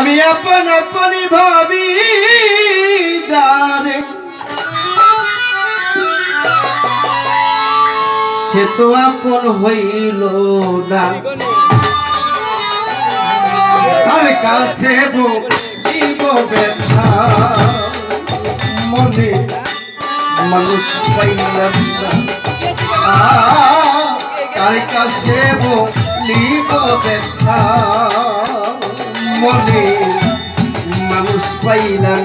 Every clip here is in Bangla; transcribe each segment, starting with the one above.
আমি আপন আপনি ভাবি জানে সে তো আপন হইল না। তার কাছে মনে মানুষ পাইলাম তার কাছে বলিব ব্যথা। মনে মানুষ পাইলাম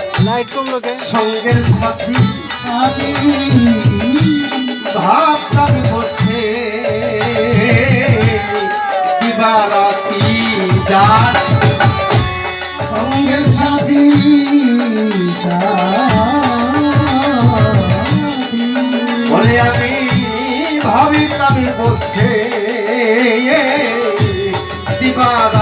লাইট কমলো কে সঙ্গের সাথী ভাবতাম বসে। দিবারাতি যার। সঙ্গের সাথী বলে আমি ভাবিতাম বসে। দিবারাতি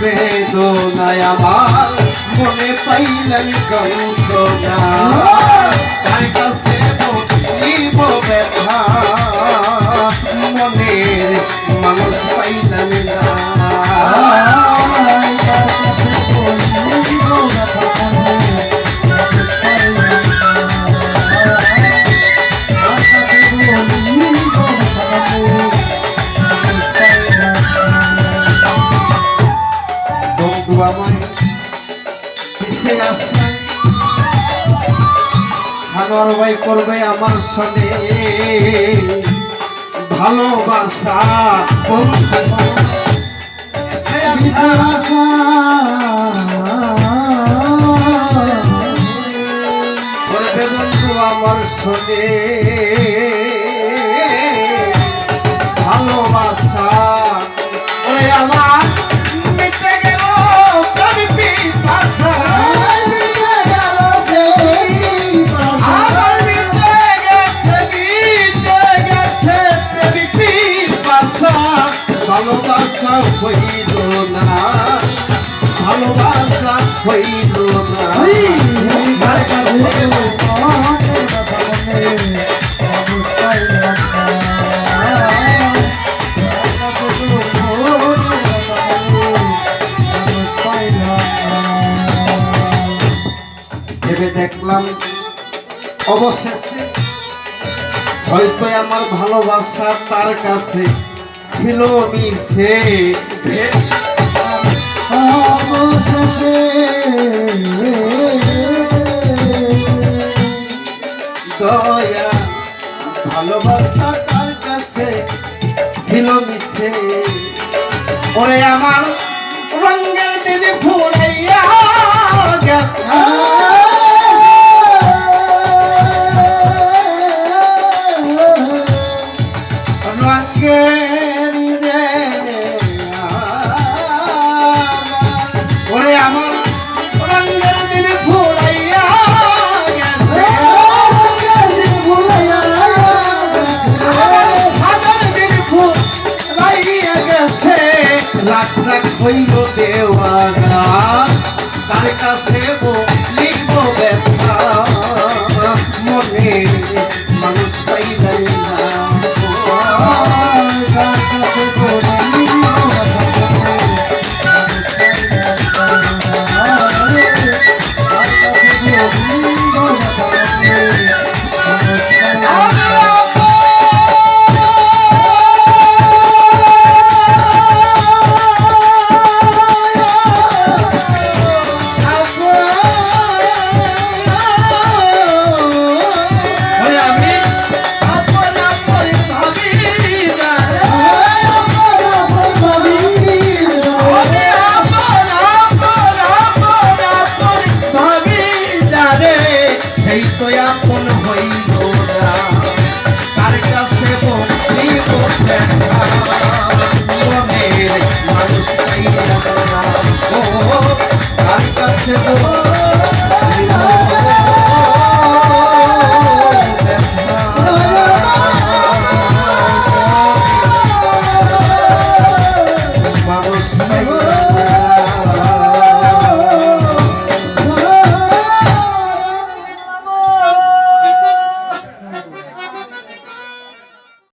বেদনায় আমার। মনে পাইলেন কৌশনা তার কাছে বলিব ব্যথা। মনের মানুষ পিছে আসে সাগর ভাই করবে আমার সঙ্গে। ভালোবাসা। করবে। বন্ধু আমার সঙ্গে। ভেবে দেখলাম, অবশেষে হয়তো আমার ভালোবাসা তার কাছে ছিল মিশে দয়া, ভালোবাসা তার কাছে ছিল মিশে ওরে আমার দিদি গেছে। লাখ লাখ হইল দেওয়ানা। তার কাছে সেই তো আপন হইল না। তার কাছে বলিব মনের মানুষ ও তার কাছে মানুষ